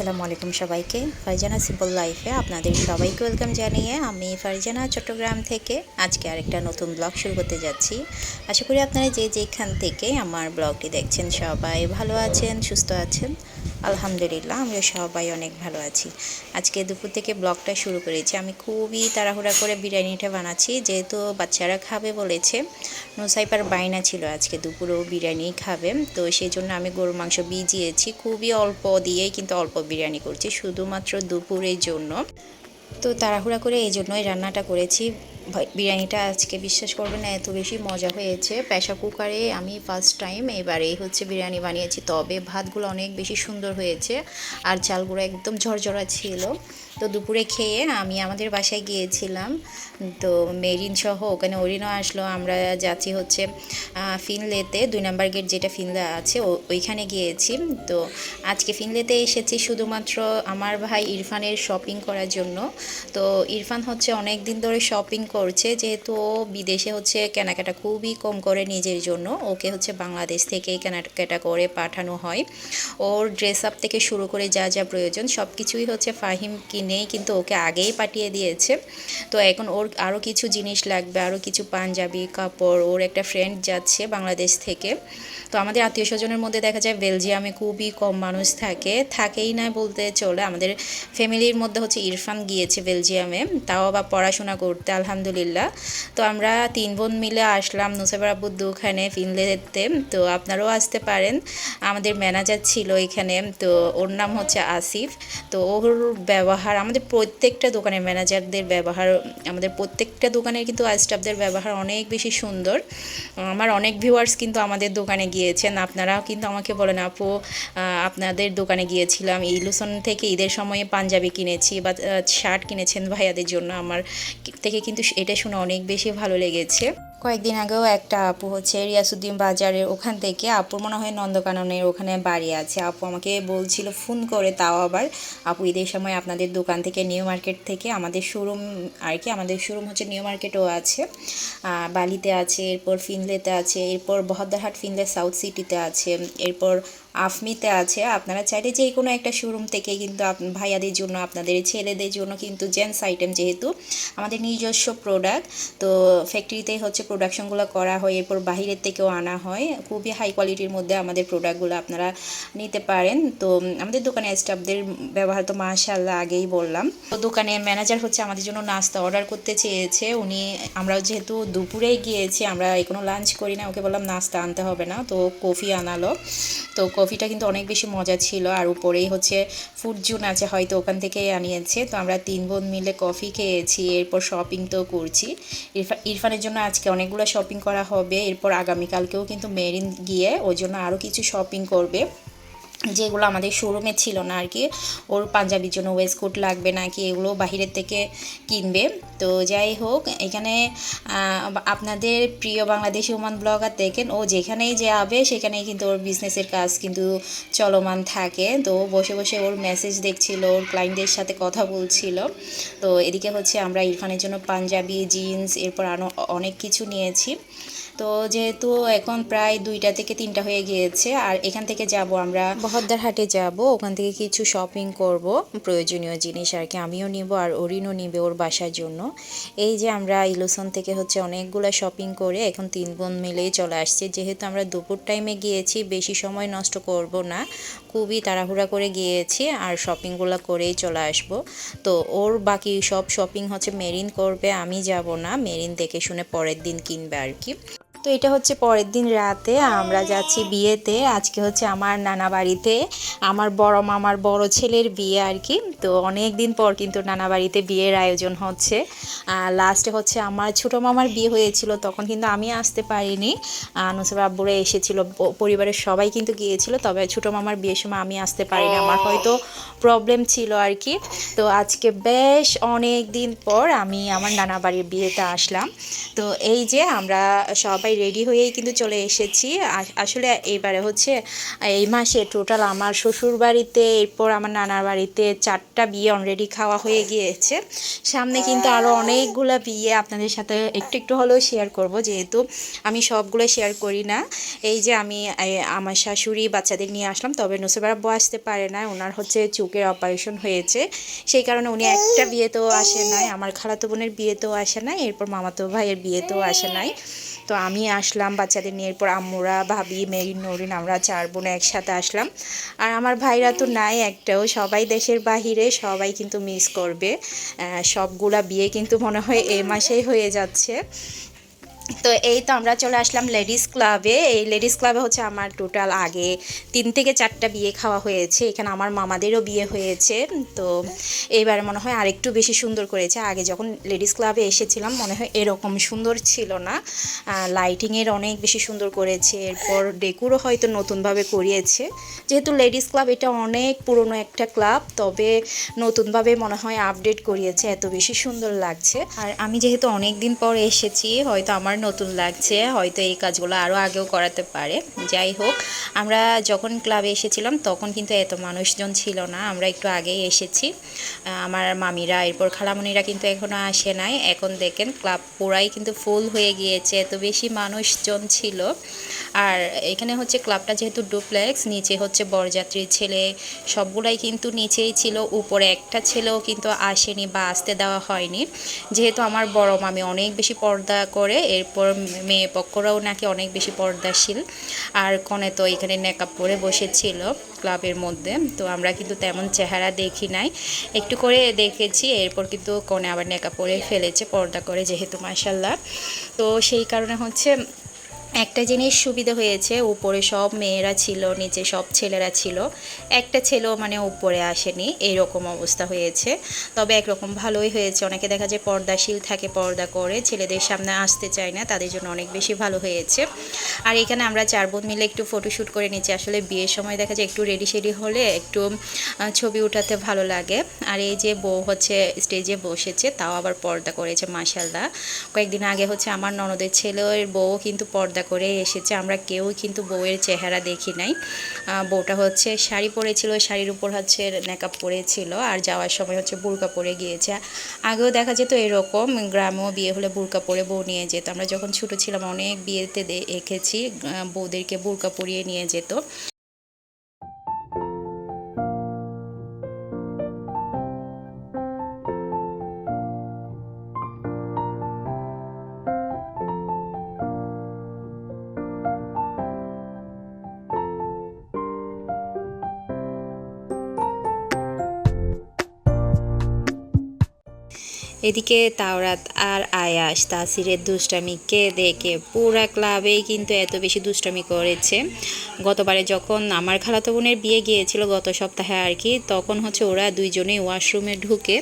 আসসালামু আলাইকুম সবাইকে। ফারজানা সিম্পল লাইফে আপনাদের সবাইকে ওয়েলকাম জানিয়ে আমি ফারজানা চট্টগ্রাম থেকে আজকে আরেকটা নতুন ব্লগ শুরু করতে যাচ্ছি। আশা করি আপনারা যে যেখান থেকে আমার ব্লগটি দেখছেন সবাই ভালো আছেন, সুস্থ আছেন। আলহামদুলিল্লাহ, আমরা সবাই অনেক ভালো আছি। আজকে দুপুর থেকে ব্লগটা শুরু করেছি। আমি খুবই তাড়াহুড়া করে বিরিয়ানিটা বানাচ্ছি। যেহেতু বাচ্চারা খাবে বলেছে নুসাইপার বাইনা ছিল আজকে, দুপুরেও বিরিয়ানি খাবে। তো সেই জন্য আমি গরুর মাংস ভিজিয়েছি। খুবই অল্প দিয়েই কিন্তু অল্প বিরিয়ানি করছি, শুধুমাত্র দুপুরের জন্য। তো তাড়াহুড়া করে এই জন্যই রান্নাটা করেছি। বিরিয়ানিটা আজকে বিশ্বাস করবে না, এত বেশি মজা হয়েছে। প্রেশার কুকারে আমি ফার্স্ট টাইম এবারে হচ্ছে বিরিয়ানি বানিয়েছি। তবে ভাতগুলো অনেক বেশি সুন্দর হয়েছে। আর চালগুলো একদম ঝরঝরা ছিল। তো দুপুরে খেয়ে আমি আমাদের বাসায় গিয়েছিলাম। তো মেরিন সহ ওখানে অরিনও আসলো, আমরা যাচ্ছি হচ্ছে ফিনলেতে, দুই নাম্বার গেট যেটা ফিনলে আছে ওইখানে গিয়েছি। তো আজকে ফিনলেতে এসেছি শুধুমাত্র আমার ভাই ইরফানের শপিং করার জন্য। তো ইরফান হচ্ছে অনেক দিন ধরে শপিং করছে, যেহেতু ও বিদেশে হচ্ছে কেনাকাটা খুবই কম করে নিজের জন্য। ওকে হচ্ছে বাংলাদেশ থেকেই কেনাকাটা করে পাঠানো হয়। ওর ড্রেস আপ থেকে শুরু করে যা যা প্রয়োজন সব কিছুই হচ্ছে ফাহিম কিনেই কিন্তু ওকে আগেই পাঠিয়ে দিয়েছে। তো এখন ওর আরও কিছু জিনিস লাগবে আরও কিছু পাঞ্জাবি, কাপড়, ওর একটা ফ্রেন্ড যাচ্ছে বাংলাদেশ থেকে। তো আমাদের আত্মীয় স্বজনের মধ্যে দেখা যায় বেলজিয়ামে খুবই কম মানুষ থাকে, থাকেই না বলতে চলে। আমাদের ফ্যামিলির মধ্যে হচ্ছে ইরফান গিয়েছে বেলজিয়ামে, তাও আবার পড়াশোনা করতে, আলহামদুলিল্লাহ। তো আমরা তিন বোন মিলে আসলাম নুসাইবার আব্বুর দোকানে ফিনলেতে। তো আপনারাও আসতে পারেন। আমাদের ম্যানেজার ছিল এখানে, তো ওর নাম হচ্ছে আসিফ। তো ওর ব্যবহার আমাদের প্রত্যেকটা দোকানের ম্যানেজারদের ব্যবহার, আমাদের প্রত্যেকটা দোকানের কিন্তু স্টাফদের ব্যবহার অনেক বেশি সুন্দর। আমার অনেক ভিউয়ার্স কিন্তু আমাদের দোকানে গিয়েছেন। আপনারাও কিন্তু আমাকে বলেন, আপু আপনাদের দোকানে গিয়েছিলাম। ইলুসন থেকে ঈদের সময়ে পাঞ্জাবি কিনেছি বা শার্ট কিনেছেন ভাইয়াদের জন্য। আমার থেকে কিন্তু এটা শুনে অনেক বেশি ভালো লেগেছে। কয়েকদিন আগেও একটা আপু হচ্ছে রিয়াসুদ্দিন বাজারের ওখান থেকে, আপুর মনে হয় নন্দকাননের ওখানে বাড়ি আছে। আপু আমাকে বলছিল ফোন করে, তাও আবার আপু ঈদের সময় আপনাদের দোকান থেকে নিউ মার্কেট থেকে আমাদের শোরুম আর কি, আমাদের শোরুম হচ্ছে নিউ মার্কেটও আছে। বালিতে আছে, এরপর ফিনলেতে আছে, এরপর বহদ্দারহাট ফিনলে সাউথ সিটিতে আছে, এরপর আফমিতে আছে, আপনারা চাইলে যে কোনো একটা শোরুম থেকে কিন্তু ভাইয়াদের জন্য, আপনাদের ছেলেদের জন্য কিন্তু জেন্টস আইটেম যেহেতু, আমাদের নিজস্ব প্রোডাক্ট তো ফ্যাক্টরিতেই হচ্ছে প্রোডাকশনগুলো করা হয়, এরপর বাহিরের থেকেও আনা হয়, খুবই হাই কোয়ালিটির মধ্যে আমাদের প্রোডাক্টগুলো আপনারা নিতে পারেন, তো আমাদের দোকানে স্টাফদের ব্যবহার তো মাশাল্লাহ আগেই বললাম, তো দোকানের ম্যানেজার হচ্ছে আমাদের জন্য নাস্তা অর্ডার করতে চেয়েছে, উনি, আমরা যেহেতু দুপুরেই গিয়েছি, আমরা এখনও লাঞ্চ করি না, ওকে বললাম নাস্তা আনতে হবে না, তো কফি আনালো, তো কফিটা কিন্তু অনেক বেশি মজা ছিল আর উপরেই হচ্ছে ফুড জুন আছে, হয়তো ওখান থেকেই আনিয়েছে। তো আমরা তিন বোন মিলে কফি খেয়েছি, এরপর শপিং তো করছি। ইরফা- ইরফানের জন্য আজকে অনেকগুলো শপিং করা হবে। এরপর আগামীকালকেও কিন্তু মেরিন গিয়ে ওর জন্য আরও কিছু শপিং করবে। যেগুলো আমাদের শোরুমে ছিল না আর কি। ওর পাঞ্জাবির জন্য ওয়েস্টকোট লাগবে নাকি এগুলো বাহিরের থেকে কিনবে। তো যাই হোক, এখানে আপনাদের প্রিয় বাংলাদেশি ওমান ব্লগার দেখেন, ও যেখানেই যাবে সেখানেই কিন্তু ওর বিজনেসের কাজ কিন্তু চলমান থাকে। তো বসে বসে ওর মেসেজ দেখছিল, ওর ক্লায়েন্টদের সাথে কথা বলছিল। তো এদিকে হচ্ছে আমরা ইরফানের জন্য পাঞ্জাবি জিন্স এরপর আরও অনেক কিছু নিয়েছি। তো যেহেতু এখন প্রায় দুইটা থেকে তিনটা হয়ে গিয়েছে, আর এখান থেকে যাব আমরা বহদ্দার হাটে যাব। ওখান থেকে কিছু শপিং করব। প্রয়োজনীয় জিনিস আর কি আমিও নিব আর অরিনও নিবে ওর বাসার জন্য। এই যে আমরা ইলোসন থেকে হচ্ছে অনেকগুলো শপিং করে এখন তিন বোন মিলেই চলে আসছে। যেহেতু আমরা দুপুর টাইমে গিয়েছি, বেশি সময় নষ্ট করব না। খুবই তাড়াহুড়া করে গিয়েছি আর শপিংগুলো করেই চলে আসব। তো ওর বাকি সব শপিং হচ্ছে মেরিন করবে, আমি যাব না। মেরিন দেখে শুনে পরের দিন কিনবে আর কি। তো এটা হচ্ছে পরের দিন রাতে আমরা যাচ্ছি বিয়েতে। আজকে হচ্ছে আমার নানা বাড়িতে। আমার বড় মামার বড় ছেলের বিয়ে আর কি। তো অনেক দিন পর কিন্তু নানা বাড়িতে বিয়ের আয়োজন হচ্ছে। লাস্টে হচ্ছে আমার ছোট মামার বিয়ে হয়েছিল, তখন কিন্তু আমি আসতে পারিনি। নুসর আব্বুরা এসেছিল পরিবারের সবাই কিন্তু গিয়েছিল, তবে ছোট মামার বিয়ের সময় আমি আসতে পারিনি। আমার হয়তো প্রবলেম ছিল আর কি। তো আজকে বেশ অনেক দিন পর আমি আমার নানা বাড়ির বিয়েতে আসলাম। তো এই যে আমরা সবাই সবাই রেডি হয়েই কিন্তু চলে এসেছি। আস- আসলে এবারে হচ্ছে, এই মাসে টোটাল আমার শ্বশুর বাড়িতে এরপর আমার নানার বাড়িতে চারটা বিয়ে অলরেডি খাওয়া হয়ে গিয়েছে। সামনে কিন্তু আরও অনেকগুলো বিয়ে আপনাদের সাথে একটু একটু হলেও শেয়ার করব, যেহেতু আমি সবগুলো শেয়ার করি না। এই যে আমি আমার শাশুড়ি বাচ্চাদের নিয়ে আসলাম, তবে নুসেবার আব্বু আসতে পারে না, ওনার হচ্ছে চোখের অপারেশন হয়েছে। সেই কারণে উনি একটা বিয়েতেও আসে নাই, আমার খালাতো বোনের বিয়েতেও আসে নাই, এরপর মামাতো ভাইয়ের বিয়েতেও আসে নাই। তো আমি আসলাম, বাচ্চাদের নিয়ে। এরপর আম্মুরা, ভাবি, মেরিন, নরিন, আমরা চার বোন একসাথে আসলাম। আর আমার ভাইরা তো নাই একটাও, সবাই দেশের বাহিরে, সবাই কিন্তু মিস করবে। সবগুলা বিয়ে কিন্তু মনে হয় এ মাসেই হয়ে যাচ্ছে। তো এই তো আমরা চলে আসলাম লেডিস ক্লাবে এই লেডিস ক্লাবে হচ্ছে আমার টোটাল আগে তিন থেকে চারটা বিয়ে খাওয়া হয়েছে। এখানে আমার মামাদেরও বিয়ে হয়েছে। তো এইবারে মনে হয় আরেকটু বেশি সুন্দর করেছে। আগে যখন লেডিস ক্লাবে এসেছিলাম, মনে হয় এরকম সুন্দর ছিল না। লাইটিংয়ের অনেক বেশি সুন্দর করেছে। এরপর ডেকুরও হয়তো নতুনভাবে করিয়েছে। যেহেতু লেডিস ক্লাব এটা অনেক পুরনো একটা ক্লাব তবে নতুনভাবে মনে হয় আপডেট করিয়েছে। এত বেশি সুন্দর লাগছে। আর আমি যেহেতু অনেক দিন পর এসেছি, হয়তো আমার নতুন লাগছে, হয়তো এই কাজগুলো আরও আগেও করাতে পারে। যাই হোক, আমরা যখন ক্লাবে এসেছিলাম, তখন কিন্তু এত মানুষজন ছিল না, আমরা একটু আগেই এসেছি। আমার মামিরা, এরপর খালামনিরা কিন্তু এখনও আসে নাই। এখন দেখেন ক্লাব পুরাই কিন্তু ফুল হয়ে গিয়েছে, এত বেশি মানুষজন ছিল। আর এখানে হচ্ছে ক্লাবটা যেহেতু ডুপ্লেক্স, নিচে হচ্ছে বরযাত্রীর ছেলে, সবগুলাই কিন্তু নিচেই ছিল, উপরে একটা ছেলেও কিন্তু আসেনি বা আসতে দেওয়া হয়নি। যেহেতু আমার বড় মামি অনেক বেশি পর্দা করে, এরপর মেয়ে পক্ষরাও নাকি অনেক বেশি পর্দাশীল। আর কনে তো এখানে নেকআপ পরে বসেছিল ক্লাবের মধ্যে, তো আমরা কিন্তু তেমন চেহারা দেখি নাই। একটু করে দেখেছি, এরপর কিন্তু কনে আবার নেকআপ পরে ফেলেছে, পর্দা করে যেহেতু মাসাল্লাহ তো সেই কারণে হচ্ছে একটা জিনিস সুবিধা হয়েছে, উপরে সব মেয়েরা ছিল, নিচে সব ছেলেরা ছিল। একটা ছেলেও মানে উপরে আসেনি এইরকম অবস্থা হয়েছে। তবে একরকম ভালোই হয়েছে। অনেকে দেখা যায় পর্দাশীল থাকে, পর্দা করে, ছেলেদের সামনে আসতে চায় না, তাদের জন্য অনেক বেশি ভালো হয়েছে। আর এখানে আমরা চার বোন মিলে একটু ফটোশ্যুট করে নিচ্ছি। আসলে বিয়ের সময় দেখা যায় একটু রেডি শেডি হলে একটু ছবি উঠাতে ভালো লাগে। আর এই যে বউ হচ্ছে স্টেজে বসেছে, তাও আবার পর্দা করেছে মাসাল্লাহ কয়েকদিন আগে হচ্ছে আমার ননদের ছেলের বউ কিন্তু পর্দা করে এসেছে। আমরা কেউ কিন্তু বউয়ের চেহারা দেখি নাই। বউটা হচ্ছে শাড়ি পরেছিল, শাড়ির উপর হচ্ছে মেকআপ পরেছিল আর যাওয়ার সময় হচ্ছে বুড়কা পরে গিয়েছে। আগেও দেখা যেত এরকম, গ্রামেও বিয়ে হলে বুরকা পরে বউ নিয়ে যেত। আমরা যখন ছোটো ছিলাম অনেক বিয়েতে দেখেছি বউদেরকে বুরকা পরিয়ে নিয়ে যেত। এদিকে তাওরাত আর আয়াস তাসিরের দুষ্টামিকে দেখে? পুরা ক্লাবেই কিন্তু এত বেশি দুষ্টামি করেছে। গতবারে যখন আমার খালাতো বোনের বিয়ে গিয়েছিল গত সপ্তাহে আর কি, তখন হচ্ছে ওরা দুইজনেই ওয়াশরুমে ঢুকে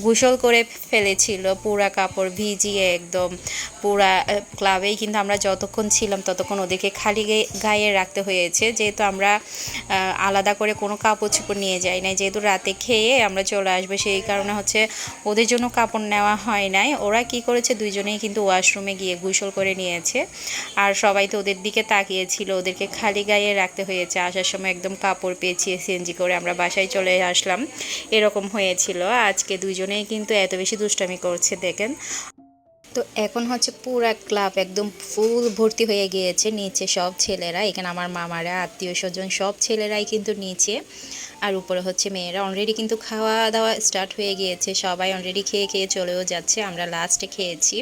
গোসল করে ফেলেছিল। পুরা কাপড় ভিজিয়ে একদম পুরা ক্লাবেই কিন্তু আমরা যতক্ষণ ছিলাম ততক্ষণ ওদেরকে খালি গায়ে- রাখতে হয়েছে। যেহেতু আমরা আলাদা করে কোনো কাপড় চোপড় নিয়ে যাই না যেহেতু রাতে খেয়ে আমরা চলে আসব, সেই কারণে হচ্ছে ওদের জন্য কাপড় নেওয়া হয় নাই। ওরা কি করেছে, দুইজনেই কিন্তু ওয়াশরুমে গিয়ে গোসল করে নিয়েছে। আর সবাই তো ওদের দিকে তাকিয়েছিল, ওদেরকে খালি গায়ে রাখতে হয়েছে। আসার সময় একদম কাপড় পেঁচিয়ে সিএনজি করে আমরা বাসায় চলে আসলাম। এরকম হয়েছিল। আজকে দুইজনেই কিন্তু এত বেশি দুষ্টামি করছে, দেখেন। তো এখন হচ্ছে পুরা ক্লাব একদম ফুল ভর্তি হয়ে গিয়েছে, নিচে সব ছেলেরা। এখানে আমার মামারা, আত্মীয় স্বজন, সব ছেলেরাই কিন্তু নিচে। আর উপরে হচ্ছে মেয়েরা। অলরেডি কিন্তু খাওয়া দাওয়া স্টার্ট হয়ে গিয়েছে। সবাই অলরেডি খেয়ে খেয়ে চলেও যাচ্ছে। আমরা লাস্টে খেয়েছি।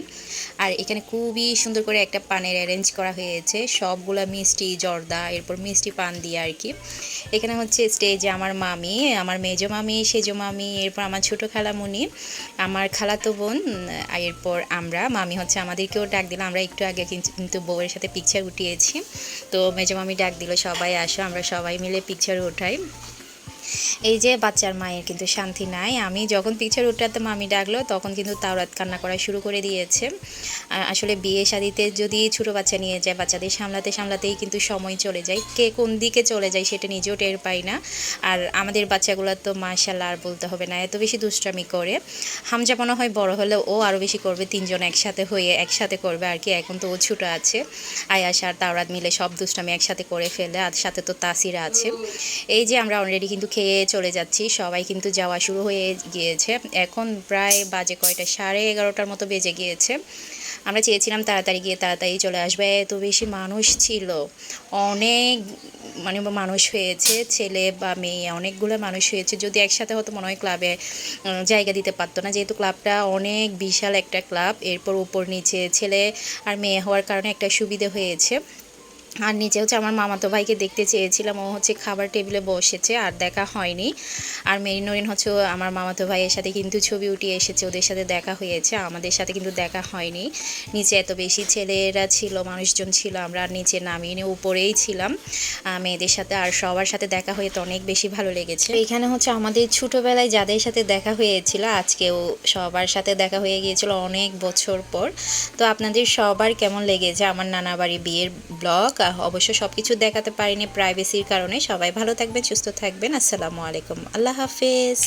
আর এখানে খুবই সুন্দর করে একটা পানের অ্যারেঞ্জ করা হয়েছে। সবগুলা মিষ্টি, জর্দা, এরপর মিষ্টি পান দিয়ে আর কি। এখানে হচ্ছে স্টেজে আমার মামি, আমার মেজো মামি, সেজো মামি, এরপর আমার ছোটো খালামুনি, আমার খালাতো বোন এরপর আমরা। মামি হচ্ছে আমাদেরকেও ডাক দিল। আমরা একটু আগে কিন্তু কিন্তু বউয়ের সাথে পিকচার উঠিয়েছি। তো মেজো মামি ডাক দিল, সবাই আসো, আমরা সবাই মিলে পিকচার উঠাই এই যে বাচ্চার মায়ের কিন্তু শান্তি নাই। আমি যখন পিছের উঠাতে মামি ডাকলো, তখন কিন্তু তাওরাত কান্না করা শুরু করে দিয়েছে। আসলে বিয়ে শাদিতে যদি ছোটো বাচ্চা নিয়ে যায়, বাচ্চাদের সামলাতে সামলাতেই কিন্তু সময় চলে যায়। কে কোন দিকে চলে যায় সেটা নিজেও টের পাই না। আর আমাদের বাচ্চাগুলো তো মাশাল্লাহ আর বলতে হবে না, এত বেশি দুষ্টামি করে। হামজা মনে হয় বড় হলে ও আরও বেশি করবে, তিনজন একসাথে হয়ে একসাথে করবে আর কি, এখন তো ও ছোটো আছে। আয়াস আর তাওরাত মিলে সব দুষ্টামি একসাথে করে ফেলে, আর সাথে তো তাসিরা আছে। এই যে আমরা অলরেডি কিন্তু খেয়ে চলে যাচ্ছি। সবাই কিন্তু যাওয়া শুরু হয়ে গিয়েছে। এখন প্রায় বাজে কয়টা? সাড়ে এগারোটার মতো বেজে গিয়েছে। আমরা চেয়েছিলাম তাড়াতাড়ি গিয়ে তাড়াতাড়ি চলে আসবে। এত বেশি মানুষ ছিল। অনেক মানে মানুষ হয়েছে। ছেলে বা মেয়ে অনেকগুলো মানুষ হয়েছে। যদি একসাথে হতো মনে হয় ক্লাবে জায়গা দিতে পারতো না। যেহেতু ক্লাবটা অনেক বিশাল একটা ক্লাব, এরপর উপর নিচে ছেলে আর মেয়ে হওয়ার কারণে একটা সুবিধে হয়েছে। আর নিচে হচ্ছে আমার মামাতো ভাইকে দেখতে চেয়েছিলাম, ও হচ্ছে খাবার টেবিলে বসেছে আর দেখা হয়নি। আর মেরিন নরিন হচ্ছে আমার মামাতো ভাইয়ের সাথে কিন্তু ছবি উঠিয়ে এসেছে, ওদের সাথে দেখা হয়েছে, আমাদের সাথে কিন্তু দেখা হয়নি। নিচে এত বেশি ছেলেরা ছিল, মানুষজন ছিল, আমরা নিচে নামিয়ে নিয়ে উপরেই ছিলাম। মেয়েদের সাথে আর সবার সাথে দেখা হয়ে তো অনেক বেশি ভালো লেগেছে। এখানে হচ্ছে আমাদের ছোটোবেলায় যাদের সাথে দেখা হয়েছিল, আজকেও সবার সাথে দেখা হয়ে গিয়েছিল অনেক বছর পর। তো আপনাদের সবার কেমন লেগেছে আমার নানা বাড়ি বিয়ের ব্লগ? অবশ্য সব কিছু দেখাতে পারিনি প্রাইভেসির কারণে। সবাই ভালো থাকবেন, সুস্থ থাকবেন। আসসালামু আলাইকুম। আল্লাহ হাফেজ।